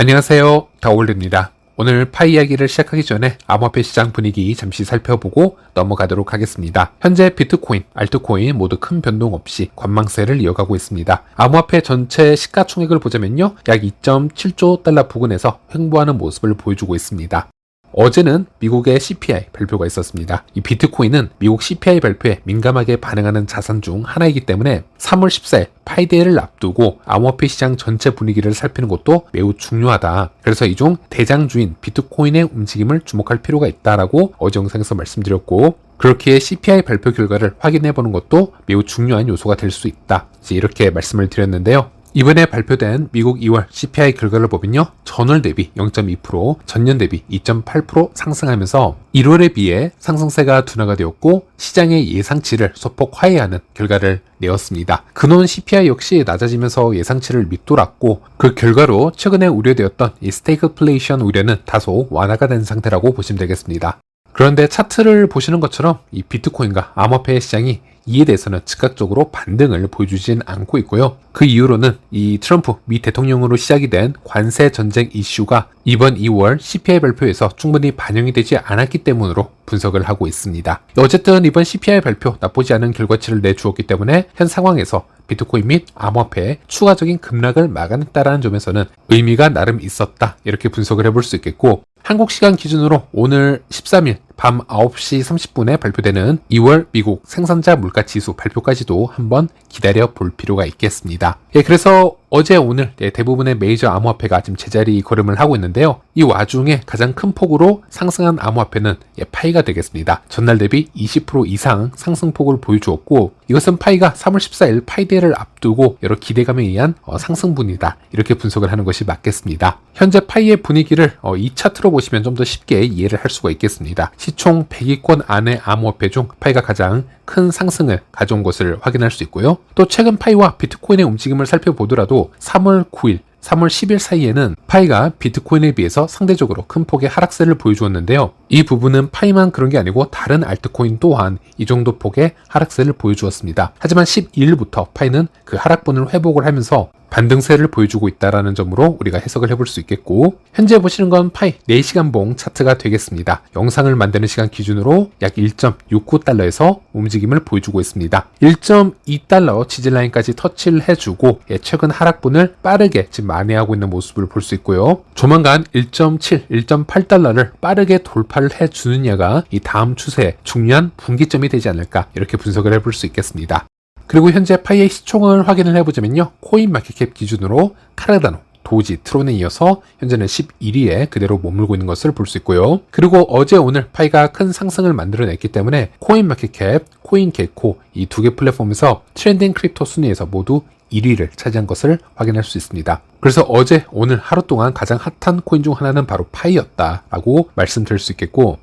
안녕하세요. 다올입니다. 오늘 파이 이야기를 시작하기 전에 암호화폐 시장 분위기 잠시 살펴보고 넘어가도록 하겠습니다. 현재 비트코인, 알트코인 모두 큰 변동 없이 관망세를 이어가고 있습니다. 암호화폐 전체 시가총액을 보자면요. 약 2.7조 달러 부근에서 횡보하는 모습을 보여주고 있습니다. 어제는 미국의 CPI 발표가 있었습니다. 이 비트코인은 미국 CPI 발표에 민감하게 반응하는 자산 중 하나이기 때문에 3월 14일 파이데이를 앞두고 암호화폐 시장 전체 분위기를 살피는 것도 매우 중요하다. 그래서 이 중 대장주인 비트코인의 움직임을 주목할 필요가 있다라고 어제 영상에서 말씀드렸고 그렇기에 CPI 발표 결과를 확인해 보는 것도 매우 중요한 요소가 될 수 있다. 이렇게 말씀을 드렸는데요. 이번에 발표된 미국 2월 CPI 결과를 보면요. 전월 대비 0.2%, 전년 대비 2.8% 상승하면서 1월에 비해 상승세가 둔화가 되었고 시장의 예상치를 소폭 하회하는 결과를 내었습니다. 근원 CPI 역시 낮아지면서 예상치를 밑돌았고 그 결과로 최근에 우려되었던 이 스테이크플레이션 우려는 다소 완화가 된 상태라고 보시면 되겠습니다. 그런데 차트를 보시는 것처럼 이 비트코인과 암호화폐 시장이 이에 대해서는 즉각적으로 반등을 보여주진 않고 있고요. 그 이후로는 이 트럼프 미 대통령으로 시작이 된 관세 전쟁 이슈가 이번 2월 CPI 발표에서 충분히 반영이 되지 않았기 때문으로 분석을 하고 있습니다. 어쨌든 이번 CPI 발표 나쁘지 않은 결과치를 내주었기 때문에 현 상황에서 비트코인 및 암호화폐의 추가적인 급락을 막아냈다라는 점에서는 의미가 나름 있었다 이렇게 분석을 해볼 수 있겠고 한국 시간 기준으로 오늘 13일 밤 9시 30분에 발표되는 2월 미국 생산자 물가 지수 발표까지도 한번 기다려 볼 필요가 있겠습니다. 예, 그래서 어제 오늘 예, 대부분의 메이저 암호화폐가 지금 제자리 걸음을 하고 있는데요. 이 와중에 가장 큰 폭으로 상승한 암호화폐는 예, 파이가 되겠습니다. 전날 대비 20% 이상 상승폭을 보여주었고 이것은 파이가 3월 14일 파이데이를 앞두고 여러 기대감에 의한 어, 상승분이다. 이렇게 분석을 하는 것이 맞겠습니다. 현재 파이의 분위기를 어, 이 차트로 보시면 좀 더 쉽게 이해를 할 수가 있겠습니다. 시총 100위권 안의 암호화폐 중 파이가 가장 큰 상승을 가져온 것을 확인할 수 있고요. 또 최근 파이와 비트코인의 움직임을 살펴보더라도 3월 9일 3월 10일 사이에는 파이가 비트코인에 비해서 상대적으로 큰 폭의 하락세를 보여주었는데요. 이 부분은 파이만 그런 게 아니고 다른 알트코인 또한 이 정도 폭의 하락세를 보여주었습니다. 하지만 12일부터 파이는 그 하락분을 회복을 하면서 반등세를 보여주고 있다라는 점으로 우리가 해석을 해볼 수 있겠고 현재 보시는 건 파이 4시간 봉 차트가 되겠습니다. 영상을 만드는 시간 기준으로 약 1.69달러에서 움직임을 보여주고 있습니다. 1.2달러 지지라인까지 터치를 해주고 예, 최근 하락분을 빠르게 지금 만회하고 있는 모습을 볼 수 있고요. 조만간 1.7, 1.8달러를 빠르게 돌파를 해주느냐가 이 다음 추세의 중요한 분기점이 되지 않을까 이렇게 분석을 해볼 수 있겠습니다. 그리고 현재 파이의 시총을 확인을 해보자면요. 코인 마켓캡 기준으로 카르다노, 도지, 트론에 이어서 현재는 11위에 그대로 머물고 있는 것을 볼 수 있고요. 그리고 어제 오늘 파이가 큰 상승을 만들어냈기 때문에 코인 마켓캡, 코인 개코 이 두 개 플랫폼에서 트렌딩 크립토 순위에서 모두 1위를 차지한 것을 확인할 수 있습니다. 그래서 어제 오늘 하루 동안 가장 핫한 코인 중 하나는 바로 파이였다라고 말씀드릴 수 있겠고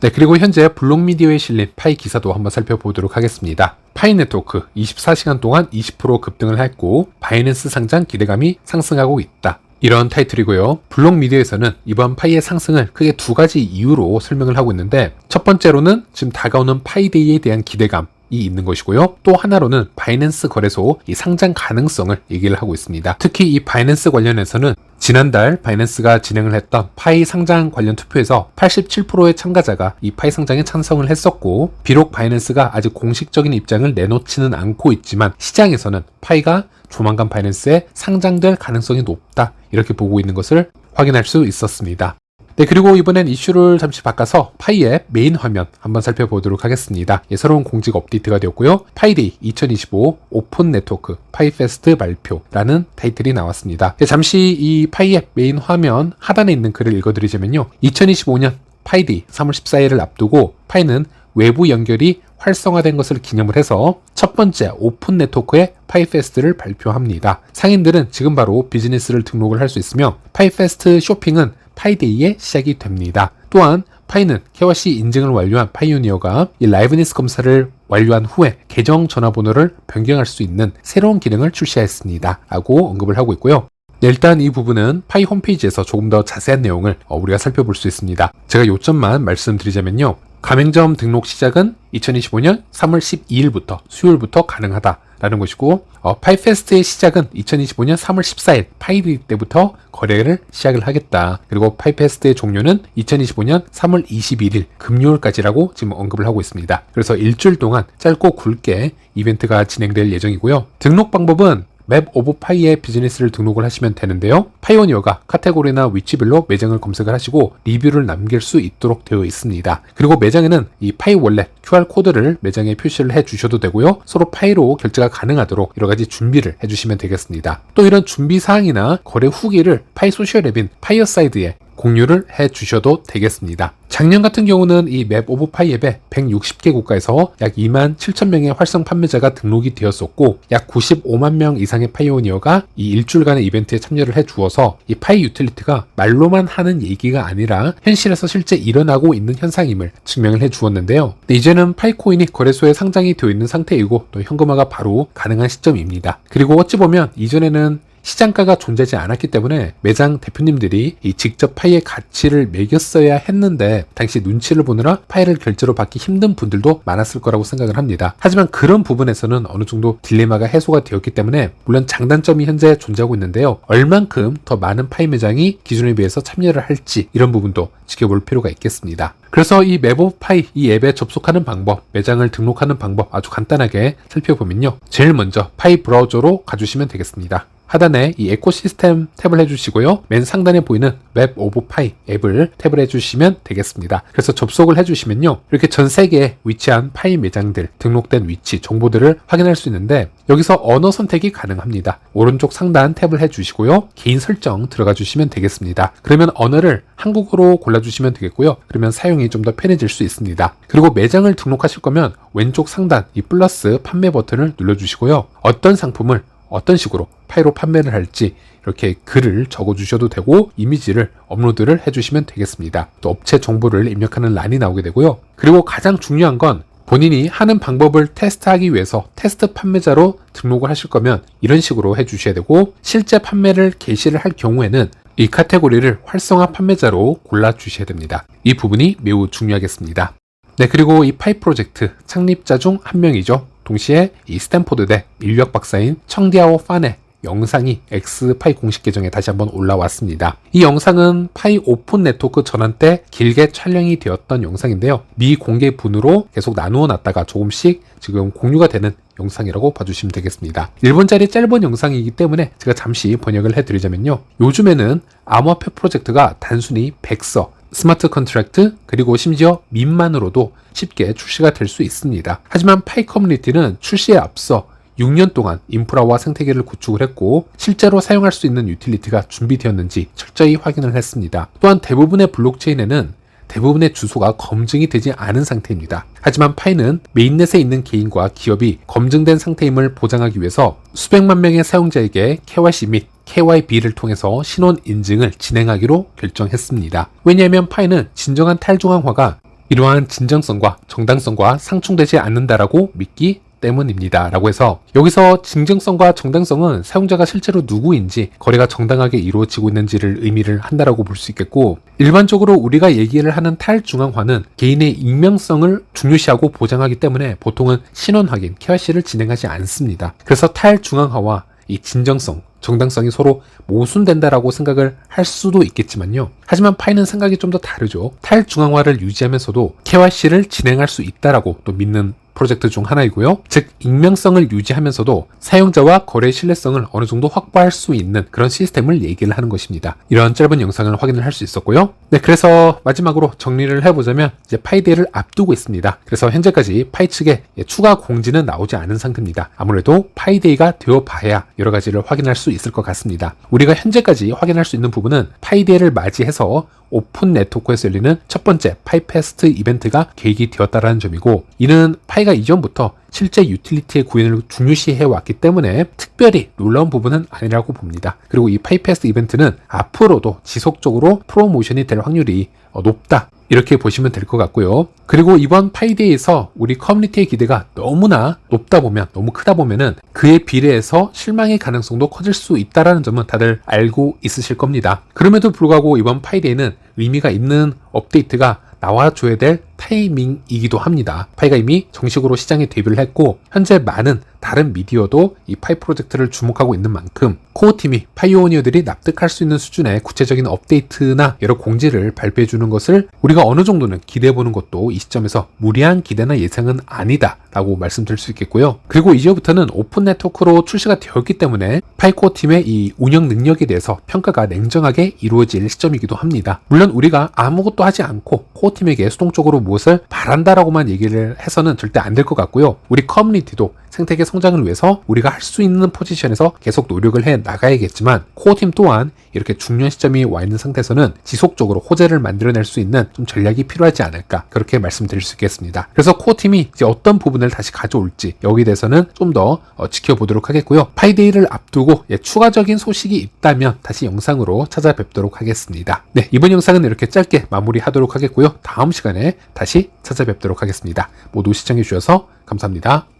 네, 그리고 현재 블록미디어에 실린 파이 기사도 한번 살펴보도록 하겠습니다. 파이 네트워크 24시간 동안 20% 급등을 했고 바이낸스 상장 기대감이 상승하고 있다. 이런 타이틀이고요. 블록미디어에서는 이번 파이의 상승을 크게 두 가지 이유로 설명을 하고 있는데 첫 번째로는 지금 다가오는 파이데이에 대한 기대감 이 있는 것이고요. 또 하나로는 바이낸스 거래소 이 상장 가능성을 얘기를 하고 있습니다. 특히 이 바이낸스 관련해서는 지난달 바이낸스가 진행을 했던 파이 상장 관련 투표에서 87%의 참가자가 이 파이 상장에 찬성을 했었고 비록 바이낸스가 아직 공식적인 입장을 내놓지는 않고 있지만 시장에서는 파이가 조만간 바이낸스에 상장될 가능성이 높다 이렇게 보고 있는 것을 확인할 수 있었습니다. 네, 그리고 이번엔 이슈를 잠시 바꿔서 파이의 메인 화면 한번 살펴보도록 하겠습니다. 예, 새로운 공식 업데이트가 되었고요. 파이데이 2025 오픈 네트워크 파이페스트 발표라는 타이틀이 나왔습니다. 예, 잠시 이 파이의 메인 화면 하단에 있는 글을 읽어드리자면요. 2025년 파이데이 3월 14일을 앞두고 파이는 외부 연결이 활성화된 것을 기념을 해서 첫 번째 오픈 네트워크의 파이페스트를 발표합니다. 상인들은 지금 바로 비즈니스를 등록을 할 수 있으며 파이페스트 쇼핑은 파이데이에 시작이 됩니다. 또한 파이는 KYC 인증을 완료한 파이오니어가 이 라이브니스 검사를 완료한 후에 계정 전화번호를 변경할 수 있는 새로운 기능을 출시했습니다. 라고 언급을 하고 있고요. 네, 일단 이 부분은 파이 홈페이지에서 조금 더 자세한 내용을 어, 우리가 살펴볼 수 있습니다. 제가 요점만 말씀드리자면요. 가맹점 등록 시작은 2025년 3월 12일부터 수요일부터 가능하다. 라는 것이고 어, 파이페스트의 시작은 2025년 3월 14일 파이데이 때부터 거래를 시작을 하겠다. 그리고 파이페스트의 종료는 2025년 3월 21일 금요일까지라고 지금 언급을 하고 있습니다. 그래서 일주일 동안 짧고 굵게 이벤트가 진행될 예정이고요. 등록 방법은 맵 오브 파이에 비즈니스를 등록을 하시면 되는데요. 파이오니어가 카테고리나 위치별로 매장을 검색을 하시고 리뷰를 남길 수 있도록 되어 있습니다. 그리고 매장에는 이 파이 월렛 QR코드를 매장에 표시를 해 주셔도 되고요. 서로 파이로 결제가 가능하도록 여러 가지 준비를 해 주시면 되겠습니다. 또 이런 준비 사항이나 거래 후기를 파이 소셜 앱인 파이어사이드에 공유를 해 주셔도 되겠습니다. 작년 같은 경우는 이 맵 오브 파이 앱에 160개 국가에서 약 2만 7천 명의 활성 판매자가 등록이 되었었고 약 95만 명 이상의 파이오니어가 이 일주일간의 이벤트에 참여를 해 주어서 이 파이 유틸리티가 말로만 하는 얘기가 아니라 현실에서 실제 일어나고 있는 현상임을 증명을 해 주었는데요. 네, 이제는 파이코인이 거래소에 상장이 되어 있는 상태이고 또 현금화가 바로 가능한 시점입니다. 그리고 어찌 보면 이전에는 시장가가 존재하지 않았기 때문에 매장 대표님들이 이 직접 파이의 가치를 매겼어야 했는데 당시 눈치를 보느라 파이를 결제로 받기 힘든 분들도 많았을 거라고 생각을 합니다. 하지만 그런 부분에서는 어느 정도 딜레마가 해소가 되었기 때문에 물론 장단점이 현재 존재하고 있는데요. 얼만큼 더 많은 파이 매장이 기존에 비해서 참여를 할지 이런 부분도 지켜볼 필요가 있겠습니다. 그래서 이 맵오파이 이 앱에 접속하는 방법, 매장을 등록하는 방법 아주 간단하게 살펴보면요. 제일 먼저 파이 브라우저로 가주시면 되겠습니다. 하단에 이 에코시스템 탭을 해주시고요. 맨 상단에 보이는 웹 오브 파이 앱을 탭을 해주시면 되겠습니다. 그래서 접속을 해주시면요. 이렇게 전 세계에 위치한 파이 매장들 등록된 위치 정보들을 확인할 수 있는데 여기서 언어 선택이 가능합니다. 오른쪽 상단 탭을 해주시고요. 개인 설정 들어가 주시면 되겠습니다. 그러면 언어를 한국어로 골라주시면 되겠고요. 그러면 사용이 좀 더 편해질 수 있습니다. 그리고 매장을 등록하실 거면 왼쪽 상단 이 플러스 판매 버튼을 눌러주시고요. 어떤 상품을 어떤 식으로 파이로 판매를 할지 이렇게 글을 적어 주셔도 되고 이미지를 업로드를 해주시면 되겠습니다. 또 업체 정보를 입력하는 란이 나오게 되고요. 그리고 가장 중요한 건 본인이 하는 방법을 테스트하기 위해서 테스트 판매자로 등록을 하실 거면 이런 식으로 해주셔야 되고 실제 판매를 개시를 할 경우에는 이 카테고리를 활성화 판매자로 골라 주셔야 됩니다. 이 부분이 매우 중요하겠습니다. 네, 그리고 이 파이 프로젝트 창립자 중 한 명이죠. 동시에 이 스탠포드대 인력 박사인 청디아오 판의 영상이 엑스파이 공식 계정에 다시 한번 올라왔습니다. 이 영상은 파이 오픈 네트워크 전환 때 길게 촬영이 되었던 영상인데요. 미공개 분으로 계속 나누어 놨다가 조금씩 지금 공유가 되는 영상이라고 봐주시면 되겠습니다. 1분짜리 짧은 영상이기 때문에 제가 잠시 번역을 해드리자면요. 요즘에는 암호화폐 프로젝트가 단순히 백서, 스마트 컨트랙트 그리고 심지어 밈만으로도 쉽게 출시가 될 수 있습니다. 하지만 파이 커뮤니티는 출시에 앞서 6년 동안 인프라와 생태계를 구축을 했고 실제로 사용할 수 있는 유틸리티가 준비되었는지 철저히 확인을 했습니다. 또한 대부분의 블록체인에는 대부분의 주소가 검증이 되지 않은 상태입니다. 하지만 파이는 메인넷에 있는 개인과 기업이 검증된 상태임을 보장하기 위해서 수백만 명의 사용자에게 KYC 및 KYB를 통해서 신원 인증을 진행하기로 결정했습니다. 왜냐하면 파이는 진정한 탈중앙화가 이러한 진정성과 정당성과 상충되지 않는다라고 믿기 때문입니다. 라고 해서 여기서 진정성과 정당성은 사용자가 실제로 누구인지 거래가 정당하게 이루어지고 있는지를 의미를 한다라고 볼 수 있겠고 일반적으로 우리가 얘기를 하는 탈중앙화는 개인의 익명성을 중요시하고 보장하기 때문에 보통은 신원 확인, KYC를 진행하지 않습니다. 그래서 탈중앙화와 이 진정성, 정당성이 서로 모순된다라고 생각을 할 수도 있겠지만요. 하지만 파이는 생각이 좀 더 다르죠. 탈중앙화를 유지하면서도 KYC를 진행할 수 있다라고 또 믿는 프로젝트 중 하나이고요. 즉 익명성을 유지하면서도 사용자와 거래 신뢰성을 어느 정도 확보할 수 있는 그런 시스템을 얘기를 하는 것입니다. 이런 짧은 영상을 확인을 할 수 있었고요. 네, 그래서 마지막으로 정리를 해보자면 이제 파이데이를 앞두고 있습니다. 그래서 현재까지 파이 측에 추가 공지는 나오지 않은 상태입니다. 아무래도 파이데이가 되어 봐야 여러 가지를 확인할 수 있을 것 같습니다. 우리가 현재까지 확인할 수 있는 부분은 파이데이를 맞이해서 오픈 네트워크에서 열리는 첫 번째 파이페스트 이벤트가 계획이 되었다라는 점이고 이는 파이가 이전부터 실제 유틸리티의 구현을 중요시해 왔기 때문에 특별히 놀라운 부분은 아니라고 봅니다. 그리고 이 파이페스트 이벤트는 앞으로도 지속적으로 프로모션이 될 확률이 어, 높다. 이렇게 보시면 될 것 같고요. 그리고 이번 파이데이에서 우리 커뮤니티의 기대가 너무나 높다 보면, 너무 크다 보면은 그에 비례해서 실망의 가능성도 커질 수 있다라는 점은 다들 알고 있으실 겁니다. 그럼에도 불구하고 이번 파이데이는 의미가 있는 업데이트가 나와줘야 될 타이밍이기도 합니다. 파이가 이미 정식으로 시장에 데뷔를 했고 현재 많은 다른 미디어도 이 파이 프로젝트를 주목하고 있는 만큼 코어 팀이 파이오니어들이 납득할 수 있는 수준의 구체적인 업데이트나 여러 공지를 발표해 주는 것을 우리가 어느 정도는 기대해 보는 것도 이 시점에서 무리한 기대나 예상은 아니다라고 말씀드릴 수 있겠고요. 그리고 이제부터는 오픈 네트워크로 출시가 되었기 때문에 파이 코어 팀의 이 운영 능력에 대해서 평가가 냉정하게 이루어질 시점이기도 합니다. 물론 우리가 아무것도 하지 않고 코어 팀에게 수동적으로 무엇을 바란다라고만 얘기를 해서는 절대 안 될 것 같고요. 우리 커뮤니티도 생태계 성장을 위해서 우리가 할 수 있는 포지션에서 계속 노력을 해 나가야겠지만 코어팀 또한 이렇게 중요한 시점이 와 있는 상태에서는 지속적으로 호재를 만들어낼 수 있는 좀 전략이 필요하지 않을까 그렇게 말씀드릴 수 있겠습니다. 그래서 코어팀이 이제 어떤 부분을 다시 가져올지 여기에 대해서는 좀 더 지켜보도록 하겠고요. 파이데이를 앞두고 예, 추가적인 소식이 있다면 다시 영상으로 찾아뵙도록 하겠습니다. 네 이번 영상은 이렇게 짧게 마무리하도록 하겠고요. 다음 시간에 다시 찾아뵙도록 하겠습니다. 모두 시청해 주셔서 감사합니다.